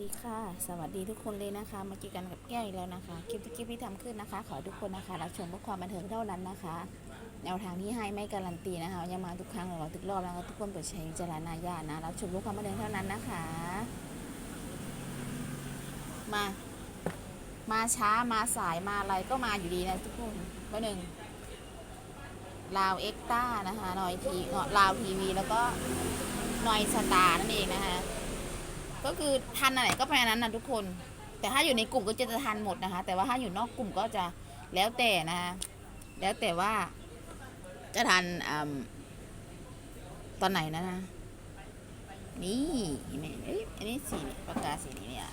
ดีค่ะ สวัสดีทุกคนเลยนะคะ มาเจอกันกับแก้อีกแล้วนะคะ คลิปที่คลิปที่ทำขึ้นนะคะ ขอทุกคนนะคะรับชมเพื่อความบันเทิงเท่านั้นนะคะ แนวทางที่ให้ไม่การันตีนะคะ ยังมาทุกครั้งเราทุกรอบแล้วก็ทุกคนเปิดใช้จารณญาณนะ รับชมเพื่อความบันเทิงเท่านั้นนะคะ มา มาช้ามาสายมาอะไรก็มาอยู่ดีนะทุกคนเบอร์หนึ่งลาวเอ็กต้านะคะหน่อยทีลาวทีวีแล้วก็หน่อยสตาร์นั่นเองนะคะ ก็คือทันอะไรก็ไปอันนั้นนะทุกคน แต่ถ้าอยู่ในกลุ่มก็จะทันหมดนะคะ แต่ว่าถ้าอยู่นอกกลุ่มก็จะแล้วแต่นะคะแล้วแต่ว่าจะทันอตอนไหนนะนะนี่เนไหมเอ้ยอันนี้สีปากกาสีนี้เนี่ย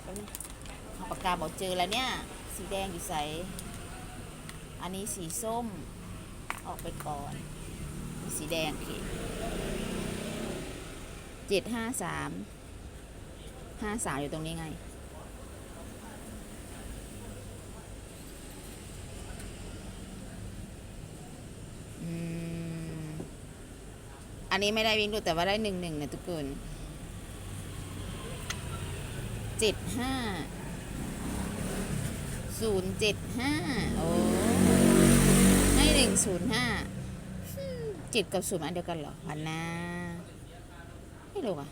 ปากกาบอกเจอแล้วเนี่ย สีแดงอยู่ใสอันนี้สีส้ม ออกไปก่อน สีแดงโอเคเจ็ดห้าสาม ห้าสาวอยู่ตรงนี้ไง อันนี้ไม่ได้วิ่งดูแต่ว่าได้หนึ่งหนึ่งเนี่ยทุกคนเจ็ดห้าศูนย์เจ็ดห้าโอ้ให้หนึ่งศูนย์ห้าเจ็ดกับศูนย์อันเดียวกันเหรอพันนาไม่รู้อะ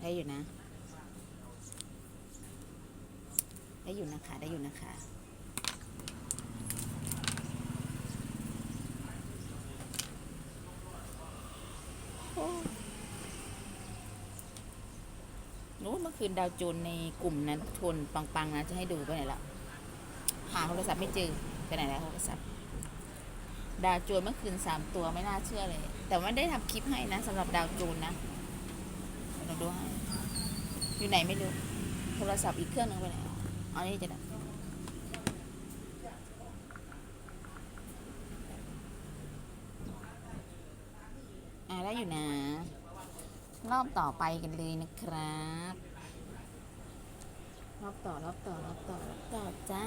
ได้ อยู่นะ ได้อยู่นะคะ ได้อยู่นะคะ โอ้นู้นเมื่อคืนดาวโจนในกลุ่มนั้นทนปังๆนะจะให้ดูไปไหนละหาโทรศัพท์ไม่เจอไปไหนแล้วโทรศัพท์ดาวโจนเมื่อคืนสามตัวไม่น่าเชื่อเลย แต่ว่าได้ทำคลิปให้นะสำหรับดาวโจนนะเราดูให้ อยู่ไหนไม่รู้ โทรศัพท์อีกเครื่องหนึงไปไหนอ,อันนี้จะได้อ่าได้อยู่นะ รอบต่อไปกันเลยนะครับ รอบต่อ รอบต่อ รอบต่อ รอบต่อจ้า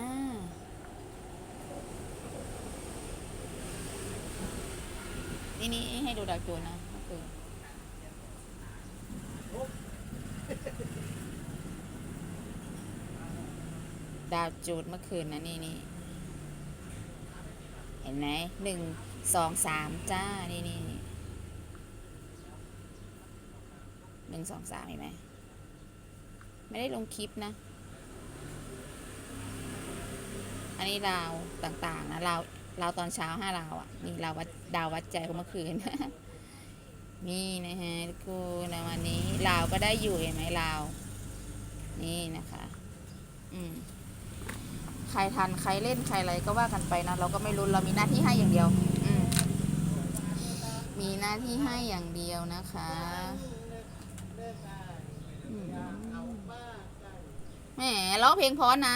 นี่นี่ให้ดูดาวโจนนะก็คือ ดาวจูดเมื่อคืนนะนี่นี่เห็นไหมหนึ่งสองสามจ้า นี่นี่หนึ่งสองสามเห็นไหมไม่ได้ลงคลิปนะ อันนี้ราวต่างๆนะราวราวตอนเช้าห้าราวอะนี่ราววัดดาววัดใจเมื่อคืนนี่นะฮะทุกคนนวันนี้ลาวก็ได้อยู่เห็นไหมลาว นี่นะคะ อืม ใครทันใครเล่นใครอะไรก็ว่ากันไปนะเราก็ไม่รู้เรามีหน้าที่ให้อย่างเดียว อืมมีหน้าที่ให้อย่างเดียวนะคะอืมแหมร้องเพลงพราะนะ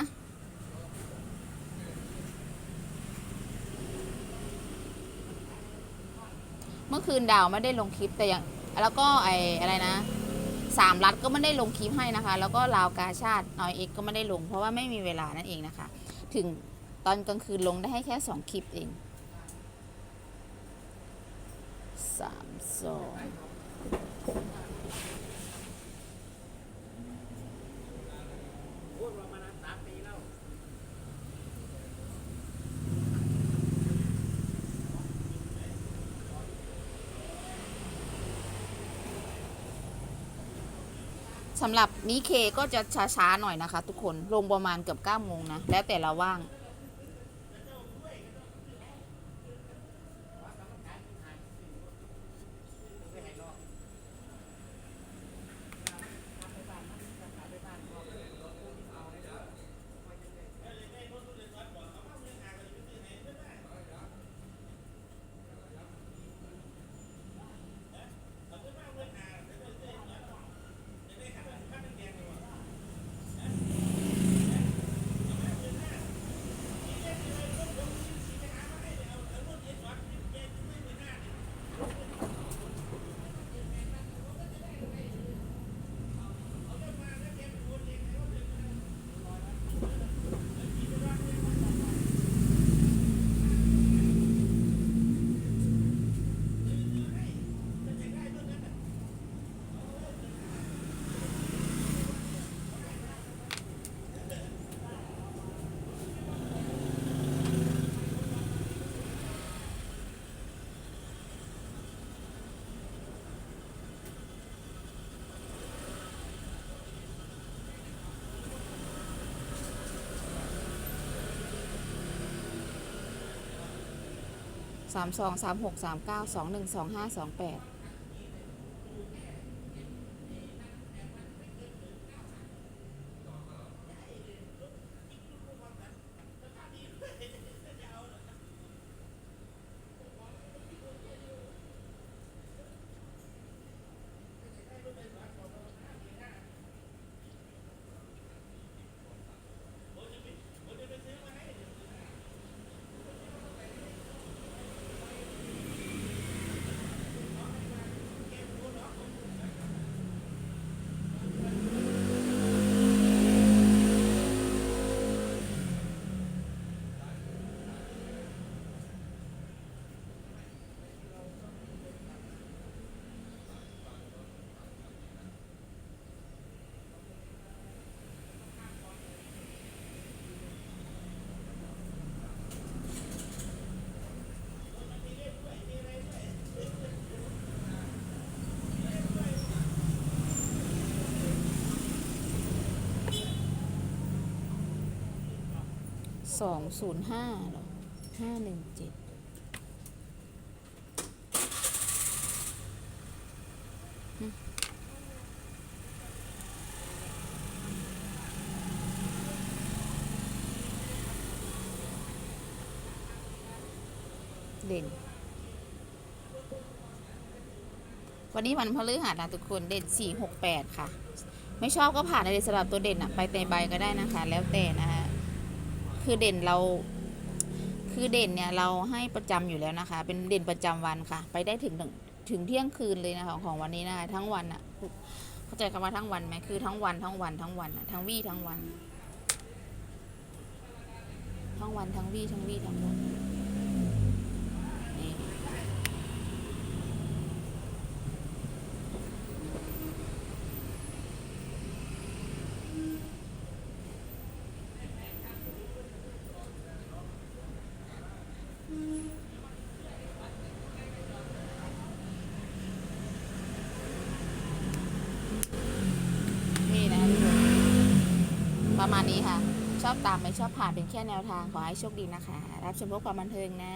เมื่อคืนดาวไม่ได้ลงคลิปแต่อย่างแล้วก็ไออะไรนะ 3 รัฐก็ไม่ได้ลงคลิปให้นะคะ แล้วก็ลาวกาชาตินอยเอ็กก็ไม่ได้ลง เพราะว่าไม่มีเวลานั่นเองนะคะ ถึงตอนกลางคืนลงได้ให้แค่ 2 คลิปเองสามสอง สำหรับนี้เคก็จะช้าๆหน่อยนะคะ ทุกคนลงประมาณเกือบ9โมงนะ แล้วแต่เราว่าง สามสองสามหกสามเก้าสองหนึ่งสองห้าสองแปด สองศูนย์ห้าหรอห้าหนึ่งเจ็ดเด่น วันนี้วันพฤหัสนะทุกคนเด่นสี่หกแปดค่ะ ไม่ชอบก็ผ่านเลยสำหรับตัวเด่นอะไปเตะใบก็ได้นะคะ แล้วแต่นะคะ คือเด่นเรา คือเด่นเนี่ยเราให้ประจำอยู่แล้วนะคะ เป็นเด่นประจำวันค่ะ ไปได้ถึงถึงเที่ยงคืนเลยนะคะของวันนี้นะคะทั้งวันอะ่ะเข้าใจคำว่าทั้งวันไหมคือทั้งวันทั้งวันทั้งวันทั้งวี่ทั้งวัน ทั้งวันทั้งวี่ทั้งวี่ทั้งวันนี่นะคะทุกคนประมาณนี้ค่ะ ช อบตามไม่ชอบผ่านเป็นแค่แนวทางขอให้โชคดีนะคะ รับชมพวกความบันเทิงนะ